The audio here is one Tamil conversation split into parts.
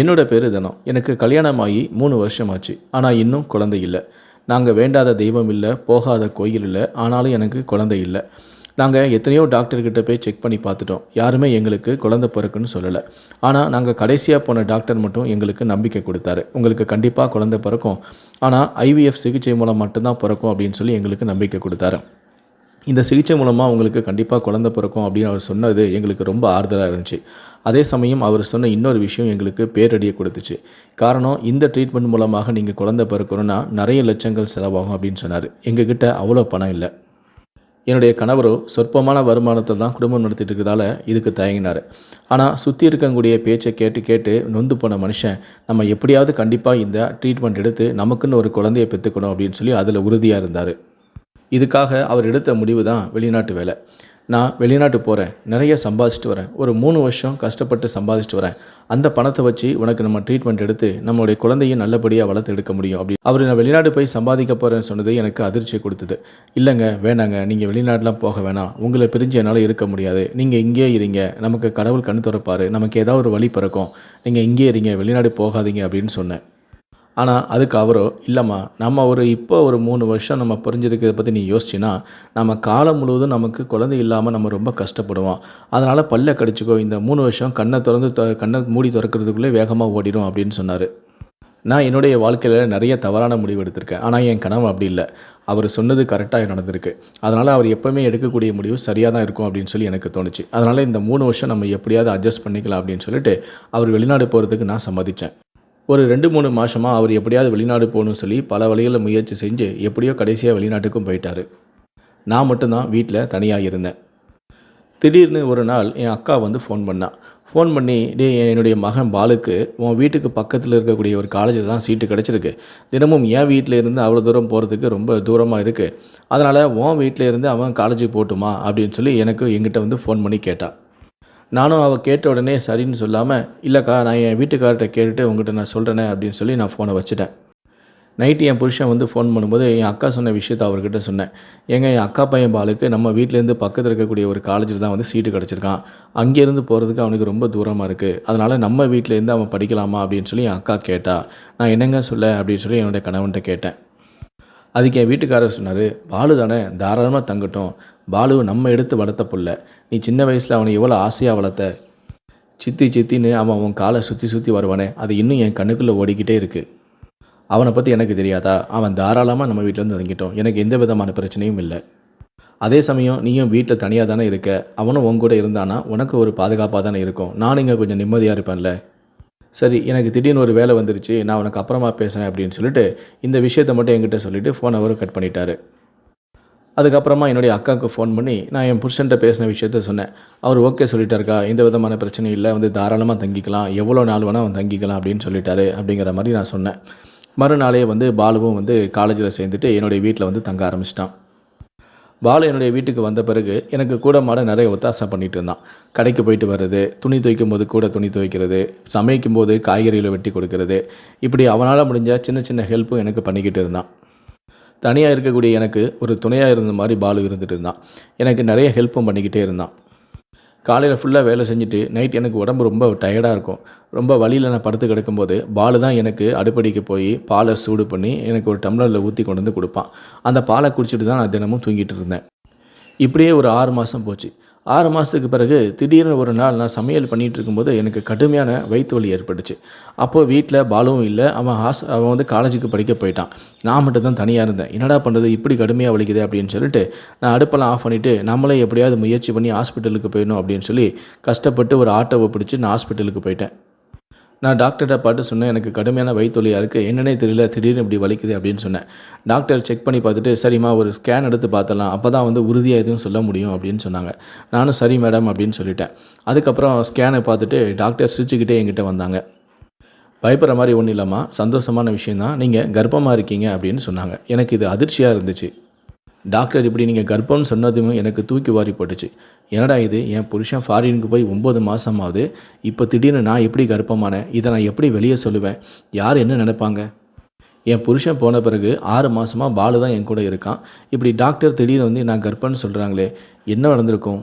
என்னோட பேர் தனம். எனக்கு கல்யாணமாகி மூணு வருஷம் ஆச்சு ஆனால் இன்னும் குழந்தை இல்லை. நாங்கள் வேண்டாத தெய்வம் இல்லை போகாத கோயில் இல்லை ஆனாலும் எனக்கு குழந்தை இல்லை. நாங்கள் எத்தனையோ டாக்டர்கிட்ட போய் செக் பண்ணி பார்த்துட்டோம். யாருமே எங்களுக்கு குழந்தை பிறக்குன்னு சொல்லலை. ஆனால் நாங்கள் கடைசியாக போன டாக்டர் மட்டும் எங்களுக்கு நம்பிக்கை கொடுத்தாரு. உங்களுக்கு கண்டிப்பாக குழந்தை பிறக்கும். ஆனால் ஐவிஎஃப் சிகிச்சை மூலம் மட்டும்தான் பிறக்கும் அப்படின்னு சொல்லி எங்களுக்கு நம்பிக்கை கொடுத்தாரு. இந்த சிகிச்சை மூலமாக அவங்களுக்கு கண்டிப்பாக குழந்த பிறக்கும் அப்படின்னு அவர் சொன்னது எங்களுக்கு ரொம்ப ஆறுதலாக இருந்துச்சு. அதே சமயம் அவர் சொன்ன இன்னொரு விஷயம் எங்களுக்கு பேரடியை கொடுத்துச்சு. காரணம் இந்த ட்ரீட்மெண்ட் மூலமாக நீங்கள் குழந்த பிறக்கணும்னா நிறைய லட்சங்கள் செலவாகும் அப்படின்னு சொன்னார். எங்ககிட்ட அவ்வளோ பணம் இல்லை. என்னுடைய கணவரோ சொற்பமான வருமானத்தில் தான் குடும்பம் நடத்திட்டு இருக்கிறதால இதுக்கு தயங்கினார். ஆனால் சுற்றி இருக்கக்கூடிய பேச்சை கேட்டு கேட்டு நொந்து போன மனுஷன் நம்ம எப்படியாவது கண்டிப்பாக இந்த ட்ரீட்மெண்ட் எடுத்து நமக்குன்னு ஒரு குழந்தையை பெற்றுக்கணும் அப்படின்னு சொல்லி அதில் உறுதியாக இருந்தார். இதுக்காக அவர் எடுத்த முடிவு தான் வெளிநாட்டு வேலை. நான் வெளிநாட்டு போகிறேன் நிறைய சம்பாதிச்சிட்டு வரேன். ஒரு மூணு வருஷம் கஷ்டப்பட்டு சம்பாதிச்சிட்டு வரேன். அந்த பணத்தை வச்சு உனக்கு நம்ம ட்ரீட்மெண்ட் எடுத்து நம்மளுடைய குழந்தையும் நல்லபடியாக வளர்த்து எடுக்க முடியும் அப்படி. அவர் நான் வெளிநாடு போய் சம்பாதிக்க போகிறேன்னு சொன்னது எனக்கு அதிர்ச்சியை கொடுத்தது. இல்லைங்க வேணாங்க நீங்கள் வெளிநாட்டெலாம் போக வேணாம். உங்களை பிரிஞ்சு என்னால் இருக்க முடியாது. நீங்கள் இங்கேயே இருங்க. நமக்கு கடவுள் கண் திறப்பார். நமக்கு ஏதாவது ஒரு வழி பிறக்கும். நீங்கள் இங்கேயே இருங்க வெளிநாடு போகாதீங்க அப்படின்னு சொன்னேன். ஆனால் அதுக்கு அவரோ இல்லைம்மா நம்ம ஒரு இப்போ ஒரு மூணு வருஷம் நம்ம புரிஞ்சிருக்கிறத பற்றி நீ யோசிச்சின்னா நம்ம காலம் முழுவதும் நமக்கு குழந்தை இல்லாமல் நம்ம ரொம்ப கஷ்டப்படுவோம். அதனால் பல்ல கடிச்சிக்கோ இந்த மூணு வருஷம் கண்ணை திறந்து த கண்ணை மூடி திறக்கிறதுக்குள்ளே வேகமாக ஓடிடும் அப்படின்னு சொன்னார். நான் என்னுடைய வாழ்க்கையில் நிறைய தவறான முடிவு எடுத்திருக்கேன். ஆனால் என் கனவு அப்படி இல்லை. அவர் சொன்னது கரெக்டாக நடந்திருக்கு. அதனால் அவர் எப்போவுமே எடுக்கக்கூடிய முடிவு சரியாக தான் இருக்கும் அப்படின்னு சொல்லி எனக்கு தோணுச்சு. அதனால் இந்த மூணு வருஷம் நம்ம எப்படியாவது அட்ஜஸ்ட் பண்ணிக்கலாம் அப்படின்னு சொல்லிட்டு அவர் வெளிநாடு போகிறதுக்கு நான் சம்மதித்தேன் ஒரு ரெண்டு மூணு மாதமாக அவர் எப்படியாவது வெளிநாடு போகணும்னு சொல்லி பல வழிகளில் முயற்சி செஞ்சு எப்படியோ கடைசியாக வெளிநாட்டுக்கும் போயிட்டார். நான் மட்டும்தான் வீட்டில் தனியாக இருந்தேன். திடீர்னு ஒரு நாள் என் அக்கா வந்து ஃபோன் பண்ணான் ஃபோன் பண்ணி டே என்னுடைய மகன் பாலுக்கு உன் வீட்டுக்கு பக்கத்தில் இருக்கக்கூடிய ஒரு காலேஜில் தான் சீட்டு கிடச்சிருக்கு. தினமும் என் வீட்டில் இருந்து அவ்வளோ தூரம் போகிறதுக்கு ரொம்ப தூரமாக இருக்குது அதனால் உன் வீட்டில் இருந்து அவன் காலேஜுக்கு போட்டுமா அப்படின்னு சொல்லி எனக்கு எங்கிட்ட வந்து ஃபோன் பண்ணி கேட்டான் நானும் அவள் கேட்ட உடனே சரின்னு சொல்லாமல் இல்லைக்கா நான் என் வீட்டுக்கார்ட்ட கேட்டுட்டு உங்ககிட்ட நான் சொல்கிறேனே அப்படின்னு சொல்லி நான் ஃபோனை வச்சுட்டேன். நைட்டு என் புருஷன் வந்து ஃபோன் பண்ணும்போது என் அக்கா சொன்ன விஷயத்தை அவர்கிட்ட சொன்னேன். ஏங்க என் அக்கா பையன் பாலுக்கு நம்ம வீட்டிலேருந்து பக்கத்தில் இருக்கக்கூடிய ஒரு காலேஜில் தான் வந்து சீட்டு கிடச்சிருக்கான். அங்கேருந்து போகிறதுக்கு அவனுக்கு ரொம்ப தூரமாக இருக்குது அதனால் நம்ம வீட்டிலேருந்து அவன் படிக்கலாமா அப்படின்னு சொல்லி என் அக்கா கேட்டா நான் என்னங்க சொல்ல? அப்படின்னு சொல்லி என்னுடைய கணவன்கிட்ட கேட்டேன். அதுக்கு என் வீட்டுக்காரர் சொன்னார் பாலு தானே தாராளமாக தங்கட்டும். பாலு நம்ம எடுத்து வளர்த்த புள்ள. நீ சின்ன வயசில் அவனை எவ்வளோ ஆசையாக வளர்த்த? சித்தி சித்தின்னு அவன் அவன் காலை சுற்றி சுற்றி வருவானே அது இன்னும் என் கண்ணுக்குள்ளே ஓடிக்கிட்டே இருக்குது அவனை பற்றி எனக்கு தெரியாதா? அவன் தாராளமாக நம்ம வீட்டிலேருந்து தங்கிட்டோம். எனக்கு எந்த விதமான பிரச்சனையும் இல்லை. அதே சமயம் நீயும் வீட்டில் தனியாக தானே இருக்க. அவனும் உன் கூட இருந்தானா? உனக்கு ஒரு பாதுகாப்பாக தானே இருக்கும். நான் இங்கே கொஞ்சம் நிம்மதியாக இருப்பேன்ல. சரி எனக்கு திடீர்னு ஒரு வேலை வந்துருச்சு நான் உனக்கு அப்புறமா பேசுகிறேன் அப்படின்னு சொல்லிட்டு இந்த விஷயத்தை மட்டும் என்கிட்ட சொல்லிவிட்டு ஃபோன் அவரும் கட் பண்ணிட்டாரு. அதுக்கப்புறமா என்னுடைய அக்காவுக்கு ஃபோன் பண்ணி நான் என் புருஷன்ட்ட பேசின விஷயத்த சொன்னேன். அவர் ஓகே சொல்லிட்டாருக்கா எந்த விதமான பிரச்சனையும் இல்லை வந்து தாராளமாக தங்கிக்கலாம் எவ்வளோ நாள் வேணால் அவன் தங்கிக்கலாம் அப்படின்னு சொல்லிட்டாரு அப்படிங்கிற மாதிரி நான் சொன்னேன். மறுநாளே வந்து பாலுவும் வந்து காலேஜில் சேர்ந்துட்டு என்னுடைய வீட்டில் வந்து தங்க ஆரம்பிச்சிட்டான். பாலு என்னுடைய வீட்டுக்கு வந்த பிறகு எனக்கு கூட மாட நிறைய ஒத்தாசம் பண்ணிட்டு இருந்தான். கடைக்கு போயிட்டு வர்றது துணி துவைக்கும் போது கூட துணி துவைக்கிறது சமைக்கும் போது காய்கறிகளை வெட்டி கொடுக்கறது. இப்படி அவனால் முடிஞ்ச சின்ன சின்ன ஹெல்ப்பும் எனக்கு பண்ணிக்கிட்டு இருந்தான். தனியாக இருக்கக்கூடிய எனக்கு ஒரு துணையாக இருந்த மாதிரி பாலு இருந்துட்டு இருந்தான். எனக்கு நிறைய ஹெல்ப்பும் பண்ணிக்கிட்டே இருந்தான். காலையில் ஃபுல்லாக வேலை செஞ்சுட்டு நைட் எனக்கு உடம்பு ரொம்ப டயர்டாக இருக்கும். ரொம்ப வழியில் நான் படுத்து கிடக்கும்போது பால் தான் எனக்கு அடுப்படிக்கு போய் பாலை சூடு பண்ணி எனக்கு ஒரு டம்ளரில் ஊற்றி கொண்டு வந்து கொடுப்பான். அந்த பாலை குடிச்சிட்டு தான் நான் தினமும் தூங்கிட்டு இருந்தேன். இப்படியே ஒரு ஆறு மாதம் போச்சு. ஆறு மாதத்துக்கு பிறகு திடீர்னு ஒரு நாள் நான் சமையல் பண்ணிகிட்டு இருக்கும்போது எனக்கு கடுமையான வயிற்று வலி ஏற்பட்டுச்சு. அப்போது வீட்டில் பாலுவும் இல்லை. அவன் ஹாஸ் அவன் வந்து காலேஜுக்கு படிக்க போயிட்டான். நான் மட்டும் தான் தனியாக இருந்தேன். என்னடா பண்ணுறது இப்படி கடுமையாக வலிக்குது அப்படின்னு சொல்லிட்டு நான் அடுப்பெல்லாம் ஆஃப் பண்ணிவிட்டு நம்மளே எப்படியாவது முயற்சி பண்ணி ஹாஸ்பிட்டலுக்கு போயிடணும் அப்படின்னு சொல்லி கஷ்டப்பட்டு ஒரு ஆட்டோவை பிடிச்சி நான் ஹாஸ்பிட்டலுக்கு போயிட்டேன். நான் டாக்டர்கிட்ட பாட்டு சொன்னேன் எனக்கு கடுமையான வயிற்றுலியாக இருக்குது என்னென்னே தெரியல திடீர்னு இப்படி வலிக்குது அப்படின்னு சொன்னேன். டாக்டர் செக் பண்ணி பார்த்துட்டு சரிம்மா ஒரு ஸ்கேன் எடுத்து பார்த்தலாம் அப்போ தான் வந்து உறுதியாக எதுவும் சொல்ல முடியும் அப்படின்னு சொன்னாங்க. நானும் சரி மேடம் அப்படின்னு சொல்லிட்டேன். அதுக்கப்புறம் ஸ்கேனை பார்த்துட்டு டாக்டர் சிரிச்சுக்கிட்டே என்கிட்ட வந்தாங்க. பயப்படுற மாதிரி ஒன்றும் இல்லாமல் சந்தோஷமான விஷயந்தான் நீங்கள் கர்ப்பமாக இருக்கீங்க அப்படின்னு சொன்னாங்க. எனக்கு இது அதிர்ச்சியாக இருந்துச்சு. டாக்டர் இப்படி நீங்கள் கர்ப்பம்னு சொன்னதுமே எனக்கு தூக்கி வாரி போட்டுச்சு. என்னடா இது? என் புருஷன் ஃபாரினுக்கு போய் ஒம்பது மாதம் ஆகுது இப்போ திடீர்னு நான் எப்படி கர்ப்பமானேன்? இதை நான் எப்படி வெளியே சொல்லுவேன்? யார் என்ன நினைப்பாங்க? என் புருஷன் போன பிறகு ஆறு மாதமாக பாலு தான் என் கூட இருக்கான். இப்படி டாக்டர் திடீர்னு வந்து நான் கர்ப்பம்னு சொல்கிறாங்களே என்ன நடந்திருக்கும்?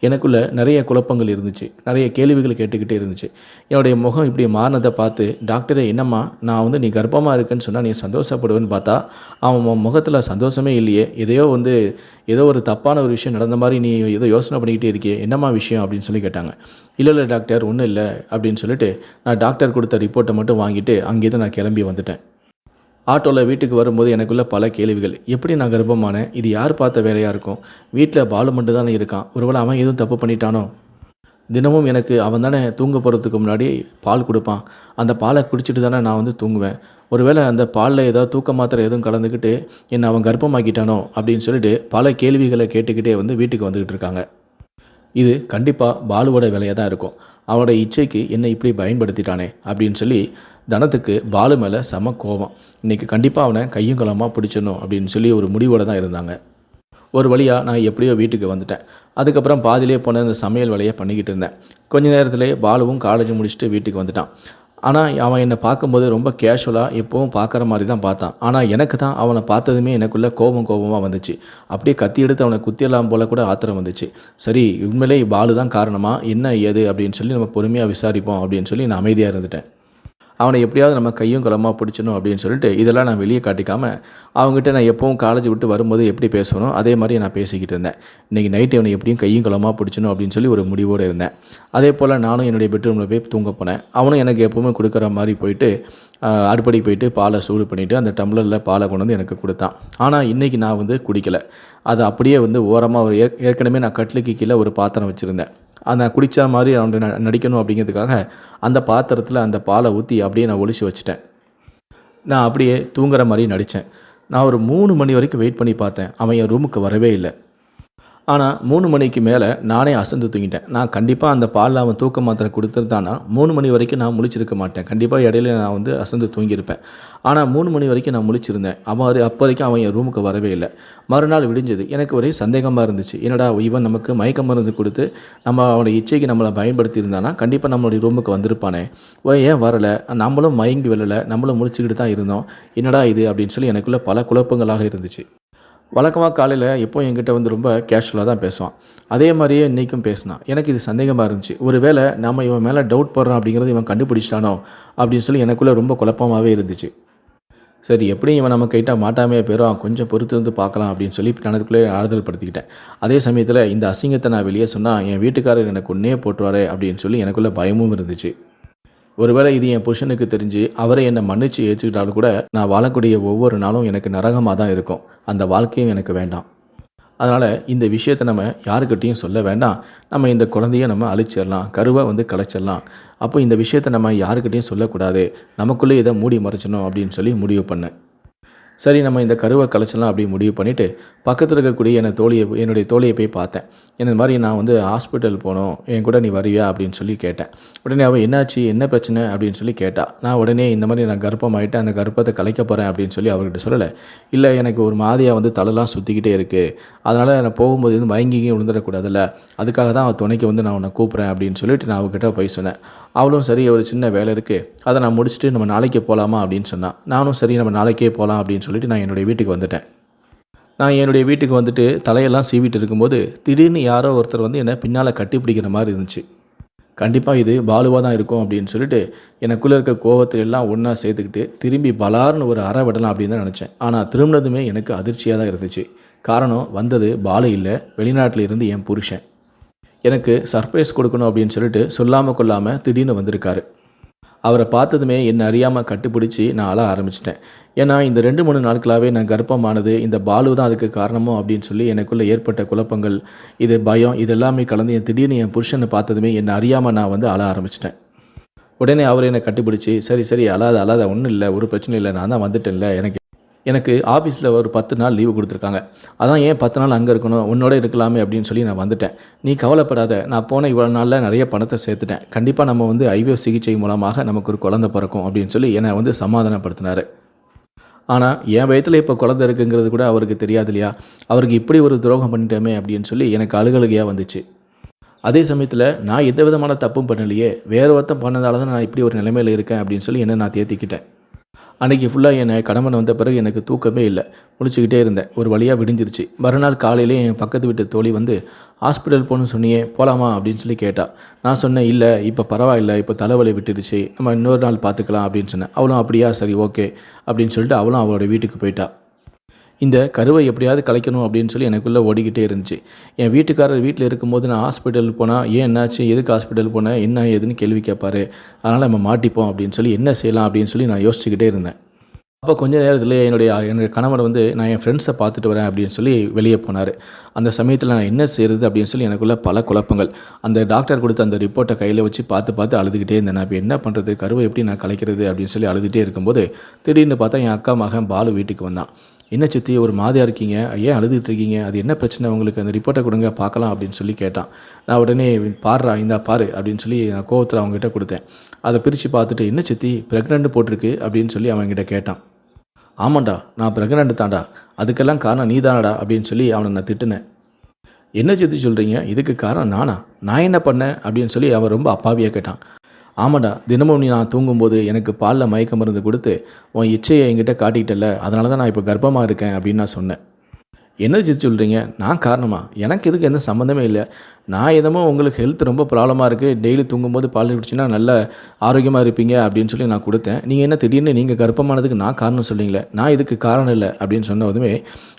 எனக்குள்ள நிறைய குழப்பங்கள் இருந்துச்சு. நிறைய கேள்விகள் கேட்டுக்கிட்டே இருந்துச்சு. என்னுடைய முகம் இப்படி மாறினதை பார்த்து டாக்டரே என்னம்மா? நான் வந்து நீ கர்ப்பமாக இருக்குன்னு சொன்னால் நீ சந்தோஷப்படுவேன்னு பார்த்தா அவன் முகத்தில் சந்தோஷமே இல்லையே. எதையோ வந்து ஏதோ ஒரு தப்பான ஒரு விஷயம் நடந்த மாதிரி நீ ஏதோ யோசனை பண்ணிக்கிட்டே இருக்கியே. என்னம்மா விஷயம்? அப்படின்னு சொல்லி கேட்டாங்க. இல்லை இல்லை டாக்டர் ஒன்றும் இல்லை. அப்படின்னு சொல்லிட்டு நான் டாக்டர் கொடுத்த ரிப்போர்ட்டை மட்டும் வாங்கிட்டு அங்கேருந்து நான் கிளம்பி வந்துட்டேன். ஆட்டோவில் வீட்டுக்கு வரும்போது எனக்குள்ள பல கேள்விகள். எப்படி நான் கர்ப்பமானேன்? இது யார் பார்த்த வேலையாக இருக்கும்? வீட்டில் பாலு மட்டும் தானே இருக்கான். ஒருவேளை அவன் எதுவும் தப்பு பண்ணிட்டானோ? தினமும் எனக்கு அவன் தானே தூங்க போகிறதுக்கு முன்னாடி பால் கொடுப்பான். அந்த பாலை குடிச்சிட்டு தானே நான் வந்து தூங்குவேன். ஒருவேளை அந்த பாலில் ஏதாவது தூக்க மாத்திரை எதுவும் கலந்துக்கிட்டு என்னை அவன் கர்ப்பமாக்கிட்டானோ அப்படின்னு சொல்லிட்டு பல கேள்விகளை கேட்டுக்கிட்டே வந்து வீட்டுக்கு வந்துக்கிட்டு இருக்காங்க. இது கண்டிப்பாக பாலுவோட வேலையாக தான் இருக்கும். அவனோட இச்சைக்கு என்னை இப்படி பயன்படுத்திட்டானே அப்படின்னு சொல்லி தனத்துக்கு பாலு மேலே செம கோபம். இன்றைக்கி கண்டிப்பாக அவனை கையும் கலமாக பிடிச்சிடணும் அப்படின்னு சொல்லி ஒரு முடிவோடு தான் இருந்தாங்க. ஒரு வழியாக நான் எப்படியோ வீட்டுக்கு வந்துட்டேன். அதுக்கப்புறம் பாதியிலே போன அந்த சமையல் வேலையை பண்ணிக்கிட்டு இருந்தேன். கொஞ்ச நேரத்துலேயே பாலுவும் காலேஜ் முடிச்சுட்டு வீட்டுக்கு வந்துட்டான். ஆனால் அவன் என்னை பார்க்கும்போது ரொம்ப கேஷுவலாக எப்போவும் பார்க்குற மாதிரி தான் பார்த்தான். ஆனால் எனக்கு தான் அவனை பார்த்ததுமே எனக்குள்ளே கோபம் கோபமாக வந்துச்சு. அப்படியே கத்தி எடுத்து அவனை குத்திடலாம் போல கூட ஆத்திரம் வந்துச்சு. சரி உண்மையிலே பாலு தான் காரணமாக என்ன ஏது? அப்படின்னு சொல்லி நம்ம பொறுமையாக விசாரிப்போம் அப்படின்னு சொல்லி நான் அமைதியாக இருந்துட்டேன். அவனை எப்படியாவது நம்ம கையும் களமாக பிடிச்சணும் அப்படின்னு சொல்லிட்டு இதெல்லாம் நான் வெளியே காட்டிக்காமல் அவங்ககிட்ட நான் எப்பவும் காலேஜ் விட்டு வரும்போது எப்படி பேசணும்? அதே மாதிரி நான் பேசிக்கிட்டு இருந்தேன். இன்றைக்கி நைட்டு அவனை எப்படியும் கையும் களமாக பிடிச்சணும் அப்படின்னு சொல்லி ஒரு முடிவோடு இருந்தேன். அதே போல் நானும் என்னுடைய பெட்ரூமில் போய் தூங்க போனேன். அவனும் எனக்கு எப்போவுமே கொடுக்குற மாதிரி போயிட்டு ஆஹ், அடுப்படி போயிட்டு பாலை சூடு பண்ணிவிட்டு அந்த டம்ளரில் பாலை கொண்டு வந்து எனக்கு கொடுத்தான். ஆனால் இன்றைக்கி நான் வந்து குடிக்கலை. அது அப்படியே வந்து ஓரமாக ஒரு ஏற்கனவே நான் கட்டிலுக்கு கீழே ஒரு பாத்திரம் வச்சுருந்தேன். அந்த குடித்தா மாதிரி அவன் ந- நடிக்கணும் அப்படிங்கிறதுக்காக அந்த பாத்திரத்தில் அந்த பாலை ஊற்றி அப்படியே நான் ஒழிச்சு வச்சுட்டேன். நான் அப்படியே தூங்குற மாதிரி நடித்தேன் நான் ஒரு மூணு மணி வரைக்கும் வெயிட் பண்ணி பார்த்தேன். அவன் என் ரூமுக்கு வரவே இல்லை. ஆனால் மூணு மணிக்கு மேலே நானே அசந்து தூங்கிட்டேன். நான் கண்டிப்பாக அந்த பாலில் அவன் தூக்க மாத்திரை கொடுத்துருந்தானா மூணு மணி வரைக்கும் நான் முழிச்சிருக்க மாட்டேன். கண்டிப்பாக இடையில நான் வந்து அசந்து தூங்கியிருப்பேன். ஆனால் மூணு மணி வரைக்கும் நான் முழிச்சிருந்தேன். அவன் அப்போதைக்கு அவன் என் ரூமுக்கு வரவே இல்லை. மறுநாள் விடிஞ்சது. எனக்கு ஒரே சந்தேகமாக இருந்துச்சு. என்னடா இவன் நமக்கு மயக்க மருந்து கொடுத்து நம்ம அவனோட இச்சைக்கு நம்மளை பயன்படுத்தி இருந்தானா? கண்டிப்பாக நம்மளுடைய ரூமுக்கு வந்திருப்பானே. ஓ ஏன் வரலை? நம்மளும் மயங்கி விழலை நம்மளும் முழிச்சுக்கிட்டு தான் இருந்தோம். என்னடா இது? அப்படின்னு சொல்லி எனக்குள்ளே பல குழப்பங்களாக இருந்துச்சு. வழக்கமாக காலையில் எப்போ என்கிட்ட வந்து ரொம்ப கேஷுவலாக தான் பேசுவான். அதே மாதிரியே இன்றைக்கும் பேசினான். எனக்கு இது சந்தேகமாக இருந்துச்சு. ஒரு வேளை நம்ம இவன் மேலே டவுட் போடுறான் அப்படிங்கிறது இவன் கண்டுபிடிச்சிட்டானோ அப்படின்னு சொல்லி எனக்குள்ளே ரொம்ப குழப்பமாகவே இருந்துச்சு. சரி எப்படியும் இவன் நம்ம கைட்டா மாட்டாமையே போயிடும் கொஞ்சம் பொறுத்து வந்து பார்க்கலாம் அப்படின்னு சொல்லி எனக்குள்ளே ஆறுதல் படுத்திக்கிட்டேன். அதே சமயத்தில் இந்த அசிங்கத்தை நான் வெளியே சொன்னால் என் வீட்டுக்காரர் எனக்கு ஒன்றே போட்டுவாரே அப்படின்னு சொல்லி எனக்குள்ளே பயமும் இருந்துச்சு. ஒருவேளை இது என் புருஷனுக்கு தெரிஞ்சு அவரை என்னை மன்னிச்சு ஏற்றுக்கிட்டாலும் கூட நான் வாழக்கூடிய ஒவ்வொரு நாளும் எனக்கு நரகமாக தான் இருக்கும். அந்த வாழ்க்கையும் எனக்கு வேண்டாம். அதனால் இந்த விஷயத்தை நம்ம யாருக்கிட்டேயும் சொல்ல வேண்டாம். நம்ம இந்த குழந்தைய நம்ம அழிச்சிடலாம் கருவை வந்து கலைச்சிடலாம் அப்போ இந்த விஷயத்தை நம்ம யாருக்கிட்டேயும் சொல்லக்கூடாது. நமக்குள்ளே இதை மூடி மறைச்சணும் அப்படின்னு சொல்லி முடிவு பண்ணேன். சரி நம்ம இந்த கருவை கலைச்சலாம் அப்படி முடிவு பண்ணிவிட்டு பக்கத்தில் இருக்கக்கூடிய என் தோழியை என்னுடைய தோழியை போய் பார்த்தேன். இந்த மாதிரி நான் வந்து ஹாஸ்பிட்டல் போகணும் என் கூட நீ வருவியா அப்படின்னு சொல்லி கேட்டேன். உடனே அவள் என்னாச்சு? என்ன பிரச்சனை? அப்படின்னு சொல்லி கேட்டா. நான் உடனே இந்த மாதிரி நான் கர்ப்பமாயிட்டு அந்த கர்ப்பத்தை கலைக்க போகிறேன் அப்படின்னு சொல்லி அவர்கிட்ட சொல்லலை. இல்லை எனக்கு ஒரு மாதிரியாக வந்து தலைலாம் சுற்றிக்கிட்டே இருக்குது அதனால் நான் போகும்போது வந்து மயங்கியும் விழுந்துடக்கூடாதுல்ல அதுக்காக தான் அவள் துணைக்கு வந்து நான் உன்னை கூப்பிட்றேன் அப்படின்னு சொல்லிட்டு நான் அவகிட்ட போய் சொன்னேன். அவளும் சரி ஒரு சின்ன வேலை இருக்குது அதை நான் முடிச்சுட்டு நம்ம நாளைக்கு போகலாமா அப்படின்னு சொன்னான் நானும் சரி நம்ம நாளைக்கே போகலாம் அப்படின்னு சொல்லிட்டு நான் என்னுடைய வீட்டுக்கு வந்துட்டேன். நான் என்னுடைய வீட்டுக்கு வந்துட்டு தலையெல்லாம் சீவிட்டு இருக்கும்போது திடீர்னு யாரோ ஒருத்தர் வந்து என்னை பின்னால் கட்டி பிடிக்கிற மாதிரி இருந்துச்சு. கண்டிப்பாக இது பாலுவாக தான் இருக்கும் அப்படின்னு சொல்லிட்டு எனக்குள்ளே இருக்க கோவத்தில் எல்லாம் ஒன்றா சேர்த்துக்கிட்டு திரும்பி பலார்னு ஒரு அற விடலாம் அப்படின்னு தான் நினச்சேன். ஆனால் திரும்பினதுமே எனக்கு அதிர்ச்சியாக தான் இருந்துச்சு. காரணம் வந்தது பாலு இல்லை. வெளிநாட்டில் இருந்து என் புருஷன். எனக்கு சர்ப்ரைஸ் கொடுக்கணும் அப்படின்னு சொல்லிட்டு சொல்லாமல் கொள்ளாமல் திடீர்னு வந்திருக்காரு. அவரை பார்த்ததுமே என்னை அறியாமல் கட்டுப்பிடிச்சி நான் அழ ஆரம்பிச்சிட்டேன். ஏன்னா இந்த ரெண்டு மூணு நாட்களாகவே நான் கர்ப்பமானது இந்த பாலு தான் அதுக்கு காரணமோ அப்படின்னு சொல்லி எனக்குள்ளே ஏற்பட்ட குழப்பங்கள் இது பயம் இதெல்லாமே கலந்து என் திடீர்னு என் புருஷனை பார்த்ததுமே என்னை அறியாமல் நான் வந்து அழ ஆரம்பிச்சிட்டேன். உடனே அவர் என்னை கட்டுப்பிடிச்சி சரி சரி அழாத அழாத ஒன்றும் இல்லை ஒரு பிரச்சனையும் இல்லை நான் தான் வந்துட்டேன்ல எனக்கு எனக்கு ஆஃபீஸில் ஒரு பத்து நாள் லீவு கொடுத்துருக்காங்க. அதான் ஏன் பத்து நாள் அங்கே இருக்கணும்? உன்னோட இருக்கலாமே அப்படின்னு சொல்லி நான் வந்துட்டேன். நீ கவலைப்படாத. நான் போன இவ்வளோ நாளில் நிறைய பணத்தை சேர்த்துட்டேன். கண்டிப்பாக நம்ம வந்து ஐவிஎஃப் சிகிச்சை மூலமாக நமக்கு ஒரு குழந்தை பிறக்கும் அப்படின்னு சொல்லி என்னை வந்து சமாதானப்படுத்தினார். ஆனால் என் வயத்தில் இப்போ குழந்த இருக்குங்கிறது கூட அவருக்கு தெரியாது இல்லையா? அவருக்கு இப்படி ஒரு துரோகம் பண்ணிட்டோமே அப்படின்னு சொல்லி எனக்கு அழுகழுகையாக வந்துச்சு. அதே சமயத்தில் நான் எந்த விதமான தப்பும் பண்ணலையே. வேறு ஒருத்தன் பண்ணதால தான் நான் இப்படி ஒரு நிலைமையில் இருக்கேன் அப்படின்னு சொல்லி என்ன நான் தேத்திக்கிட்டேன். அன்றைக்கி ஃபுல்லாக என்னை கடமனை வந்த பிறகு எனக்கு தூக்கமே இல்லை. முடிச்சுக்கிட்டே இருந்தேன். ஒரு வழியாக விடிஞ்சிருச்சு. மறுநாள் காலையிலே என் பக்கத்து வீட்டு தோழி வந்து ஹாஸ்பிட்டல் போகணும்னு சொன்னியே போகலாமா அப்படின்னு சொல்லி கேட்டா. நான் சொன்னேன் இல்லை இப்போ பரவாயில்ல இப்போ தலைவலி விட்டுடுச்சு. நம்ம இன்னொரு நாள் பார்த்துக்கலாம் அப்படின்னு சொன்னேன். அவளும் அப்படியா? சரி ஓகே அப்படின்னு சொல்லிட்டு அவளும் அவளோட வீட்டுக்கு போயிட்டா. இந்த கருவை எப்படியாவது கலைக்கணும் அப்படின்னு சொல்லி எனக்குள்ளே ஓடிக்கிட்டே இருந்துச்சு. என் வீட்டுக்காரர் வீட்டில் இருக்கும்போது நான் ஹாஸ்பிட்டல் போனால் ஏன் என்னாச்சு? எதுக்கு ஹாஸ்பிட்டல் போனேன் என்ன ஏதுன்னு கேள்வி கேட்பாரு அதனால் நம்ம மாட்டிப்போம் அப்படின்னு சொல்லி என்ன செய்யலாம்? அப்படின்னு சொல்லி நான் யோசிச்சுக்கிட்டே இருந்தேன். அப்போ கொஞ்ச நேரத்தில் என்னுடைய என்னுடைய கணவர் வந்து நான் என் ஃப்ரெண்ட்ஸை பார்த்துட்டு வரேன் அப்படின்னு சொல்லி வெளியே போனார். அந்த சமயத்தில் நான் என்ன செய்கிறது அப்படின்னு சொல்லி எனக்குள்ள பல குழப்பங்கள். அந்த டாக்டர் கொடுத்த அந்த ரிப்போர்ட்டை கையில் வச்சு பார்த்து பார்த்து அழுதுகிட்டே இருந்தேன். நான் இப்போ என்ன பண்ணுறது கருவை எப்படி நான் கலைக்கிறது? அப்படின்னு சொல்லி அழுதுகிட்டே இருக்கும்போது திடீர்னு பார்த்தா என் அக்கா மகன் பாலு வீட்டுக்கு வந்தான். என்ன சித்தி ஒரு மாதிரியாக இருக்கீங்க? ஏன் அழுதுகிட்டு இருக்கீங்க? அது என்ன பிரச்சனை? உங்களுக்கு அந்த ரிப்போர்ட்டை கொடுங்க பார்க்கலாம் அப்படின்னு சொல்லி கேட்டான். நான் உடனே பாடுறா இந்தா பாரு அப்படின்னு சொல்லி நான் கோவத்தில் அவங்ககிட்ட கொடுத்தேன். அதை பிரித்து பார்த்துட்டு என்ன சித்தி ப்ரெக்னென்ட் போட்டிருக்கு? அப்படின்னு சொல்லி அவன்கிட்ட கேட்டான். ஆமாண்டா நான் ப்ரெக்னென்ட் தான்டா. அதுக்கெல்லாம் காரணம் நீ தானடா அப்படின்னு சொல்லி அவனை நான் திட்டினேன். என்ன சித்தி சொல்கிறீங்க இதுக்கு காரணம் நானா? நான் என்ன பண்ணேன்? அப்படின்னு சொல்லி அவன் ரொம்ப அப்பாவியாக கேட்டான். ஆமாடா தினமும் நீ நான் தூங்கும்போது எனக்கு பாலில் மயக்க மருந்து கொடுத்து உன் இச்சையை என்கிட்ட காட்டிக்கிட்டல அதனால தான் நான் இப்போ கர்ப்பமாக இருக்கேன் அப்படின்னு நான் சொன்னேன். என்ன சித்தி சொல்கிறீங்க நான் காரணமா? எனக்கு இதுக்கு எந்த சம்மந்தமே இல்லை. நான் எதமோ உங்களுக்கு ஹெல்த் ரொம்ப ப்ராப்ளமாக இருக்குது டெய்லி தூங்கும்போது பால் குடிச்சுன்னா நல்ல ஆரோக்கியமாக இருப்பீங்க அப்படின்னு சொல்லி நான் கொடுத்தேன். நீங்கள் என்ன திடீர்னு நீங்கள் கர்ப்பமானதுக்கு நான் காரணம் சொல்லிங்களே நான் இதுக்கு காரணம் இல்லை? அப்படின்னு சொன்னதுமே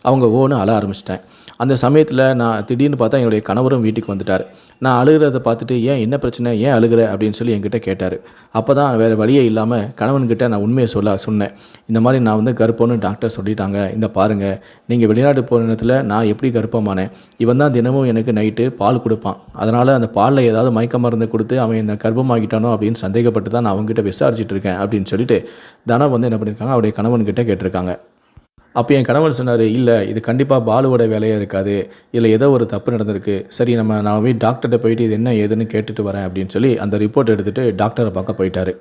அவங்க ஓன்னு அழ ஆரம்பிச்சிட்டேன். அந்த சமயத்தில் நான் திடீர்னு பார்த்தா என்னுடைய கணவரும் வீட்டுக்கு வந்துட்டார். நான் அழுகிறத பார்த்துட்டு ஏன் என்ன பிரச்சனை? ஏன் அழுகிற? அப்படின்னு சொல்லி என்கிட்ட கேட்டார். அப்போ தான் வேறு வழியே இல்லாமல் கணவன்கிட்ட நான் உண்மையை சொல்ல சொன்னேன். இந்த மாதிரி நான் வந்து கர்ப்பம்னு டாக்டர் சொல்லிட்டாங்க. இந்த பாருங்கள் நீங்கள் வெளிநாடு போன நேரத்தில் நான் எப்படி கர்ப்பமானேன்? இவன் தான் தினமும் எனக்கு நைட்டு பால் கொடுப்பான் அதனால் அந்த பாலில் ஏதாவது மயக்க மருந்து கொடுத்து அவன் என்ன கர்ப்பமாகிட்டானோ அப்படின்னு சந்தேகப்பட்டு தான் நான் அவங்ககிட்ட விசாரிச்சுட்டு இருக்கேன் அப்படின்னு சொல்லிட்டு தனம் வந்து என்ன பண்ணியிருக்காங்க அவருடைய கணவன்கிட்ட கேட்டிருக்காங்க. அப்போ என் கணவன் சொன்னார் இல்லை இது கண்டிப்பாக பாலுவோட வேலையாக இருக்காது. இதில் ஏதோ ஒரு தப்பு நடந்திருக்கு. சரி நம்ம நான் போய் டாக்டர்கிட்ட போயிட்டு இது என்ன ஏதுன்னு கேட்டுட்டு வரேன் அப்படின்னு சொல்லி அந்த ரிப்போர்ட் எடுத்துகிட்டு டாக்டரை பார்க்க போயிட்டாரு.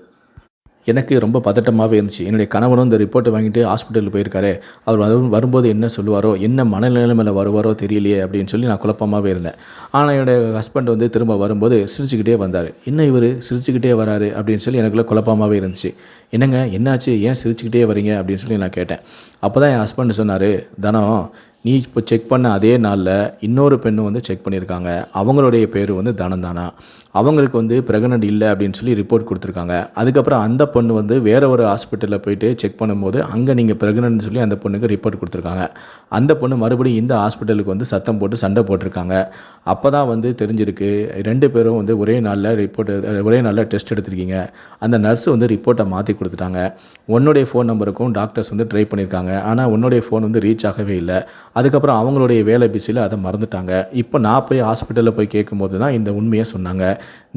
எனக்கு ரொம்ப பதட்டமாகவே இருந்துச்சு. என்னுடைய கணவனும் இந்த ரிப்போர்ட்டை வாங்கிட்டு ஹாஸ்பிட்டலில் போயிருக்காரு. அவர் வரும் வரும்போது என்ன சொல்லுவாரோ என்ன மனநிலைமையில் வருவாரோ தெரியலையே அப்படின்னு சொல்லி நான் குழப்பமாகவே இருந்தேன். ஆனால் என்னுடைய ஹஸ்பண்ட் வந்து திரும்ப வரும்போது சிரிச்சுக்கிட்டே வந்தார். என்ன இவர்? சிரிச்சுக்கிட்டே வராரு? அப்படின்னு சொல்லி எனக்குள்ள குழப்பமாகவே இருந்துச்சு. என்னங்க? என்னாச்சு? ஏன் சிரிச்சுக்கிட்டே வரீங்க? அப்படின்னு சொல்லி நான் கேட்டேன். அப்போ தான் என் ஹஸ்பண்ட் சொன்னார் தனம் நீ இப்போ செக் பண்ண அதே நாளில் இன்னொரு பெண்ணு வந்து செக் பண்ணியிருக்காங்க. அவங்களுடைய பேர் வந்து தனம் தானா அவங்களுக்கு வந்து ப்ரெக்னென்ட் இல்லை அப்படின்னு சொல்லி ரிப்போர்ட் கொடுத்துருக்காங்க. அதுக்கப்புறம் அந்த பொண்ணு வந்து வேற ஒரு ஹாஸ்பிட்டலில் போயிட்டு செக் பண்ணும்போது அங்கே நீங்கள் ப்ரெக்னென்ட்னு சொல்லி அந்த பொண்ணுக்கு ரிப்போர்ட் கொடுத்துருக்காங்க. அந்த பொண்ணு மறுபடியும் இந்த ஹாஸ்பிட்டலுக்கு வந்து சத்தம் போட்டு சண்டை போட்டிருக்காங்க. அப்போ தான் வந்து தெரிஞ்சிருக்கு ரெண்டு பேரும் வந்து ஒரே நாளில் ரிப்போர்ட் ஒரே நாளில் டெஸ்ட் எடுத்திருக்கீங்க. அந்த நர்ஸ் வந்து ரிப்போர்ட்டை மாற்றி கொடுத்துட்டாங்க. உன்னுடைய ஃபோன் நம்பருக்கும் டாக்டர்ஸ் வந்து ட்ரை பண்ணியிருக்காங்க ஆனால் உன்னுடைய ஃபோன் வந்து ரீச் ஆகவே இல்லை. அதுக்கப்புறம் அவங்களுடைய வேலை பிஸியில் அதை மறந்துட்டாங்க. இப்போ நான் போய் ஹாஸ்பிட்டலில் போய் கேட்கும்போது தான் இந்த உண்மையை சொன்னாங்க.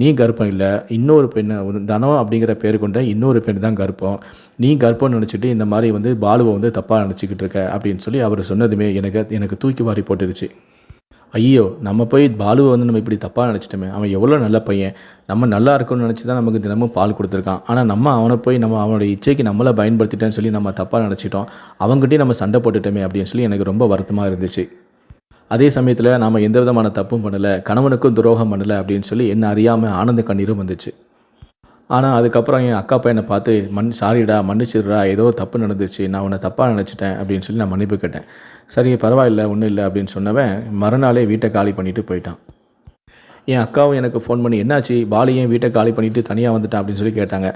நீ கர்ப்பம் இல்லை இன்னொரு பெண்ணை தனம் அப்படிங்கிற பேர் கொண்ட இன்னொரு பெண் தான் கர்ப்பம். நீ கர்ப்பம் நினச்சிட்டு இந்த மாதிரி வந்து பாலுவை வந்து தப்பாக நினச்சிக்கிட்டு இருக்க அப்படின்னு சொல்லி அவர் சொன்னதுமே எனக்கு எனக்கு தூக்கி வாரி போட்டுருச்சு. ஐயோ நம்ம போய் பாலுவை வந்து நம்ம இப்படி தப்பாக நினச்சிட்டோமே. அவன் எவ்வளோ நல்ல பையன். நம்ம நல்லா இருக்கணும்னு நினச்சி தான் நமக்கு தினமும் பால் கொடுத்துருக்கான். ஆனால் நம்ம அவனை போய் நம்ம அவனோட இச்சைக்கு நம்மளை பயன்படுத்திட்டேன்னு சொல்லி நம்ம தப்பாக நினச்சிட்டோம். அவங்ககிட்டயே நம்ம சண்டை போட்டுட்டோமே அப்படின்னு சொல்லி எனக்கு ரொம்ப வருத்தமாக இருந்துச்சு. அதே சமயத்தில் நாம் எந்த விதமான தப்பும் பண்ணலை கணவனுக்கும் துரோகம் பண்ணலை அப்படின்னு சொல்லி என்ன அறியாமல் ஆனந்த கண்ணீரும் வந்துச்சு. ஆனால் அதுக்கப்புறம் என் அக்கா பையனை பார்த்து மன் சாரிடா மன்னிச்சிடுறா ஏதோ தப்பு நடந்துச்சு நான் உன்னை தப்பாக நினச்சிட்டேன் அப்படின்னு சொல்லி நான் மன்னிப்பு கேட்டேன். சரி பரவாயில்ல ஒன்றும் இல்லை அப்படின்னு சொன்னவன் மறுநாளே வீட்டை காலி பண்ணிவிட்டு போயிட்டான். என் அக்காவும் எனக்கு ஃபோன் பண்ணி என்னாச்சு? பாலு ஏன் வீட்டை காலி பண்ணிவிட்டு தனியாக வந்துட்டான் அப்படின்னு சொல்லி கேட்டாங்க.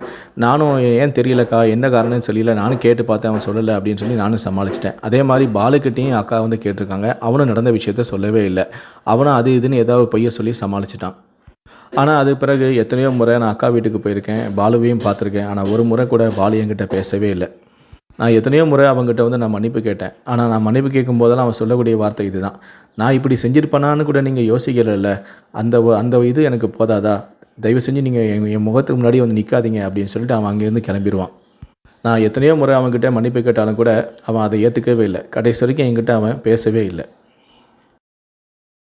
நானும் ஏன் தெரியலக்கா? என்ன காரணம்னு தெரியல. நானும் கேட்டு பார்த்தேன் அவன் சொல்லலை அப்படின்னு சொல்லி நானும் சமாளிச்சிட்டேன். அதே மாதிரி பாலுக்கிட்டையும் அக்கா வந்து கேட்டிருக்காங்க. அவனும் நடந்த விஷயத்த சொல்லவே இல்லை. அவனும் அது இதுன்னு ஏதாவது பொய்ய சொல்லி சமாளிச்சிட்டான். ஆனால் அது பிறகு எத்தனையோ முறை நான் அக்கா வீட்டுக்கு போயிருக்கேன் பாலுவையும் பார்த்துருக்கேன். ஆனால் ஒரு முறை கூட பாலு என்கிட்ட பேசவே இல்லை. நான் எத்தனையோ முறை அவங்ககிட்ட வந்து நான் மன்னிப்பு கேட்டேன். ஆனால் நான் மன்னிப்பு கேட்கும் போதெல்லாம் அவன் சொல்லக்கூடிய வார்த்தை இதுதான். நான் இப்படி செஞ்சிருப்பேனான்னு கூட நீங்கள் யோசிக்கிறல்ல அந்த அந்த இது எனக்கு போதாதா? தயவு செஞ்சு நீங்கள் என் என் முகத்துக்கு முன்னாடி வந்து நிற்காதீங்க அப்படின்னு சொல்லிட்டு அவன் அங்கேருந்து கிளம்பிடுவான் நான் எத்தனையோ முறை அவன்கிட்ட மன்னிப்பு கேட்டாலும் கூட அவன் அதை ஏற்றுக்கவே இல்லை. கடைசி வரைக்கும் என்கிட்ட அவன் பேசவே இல்லை.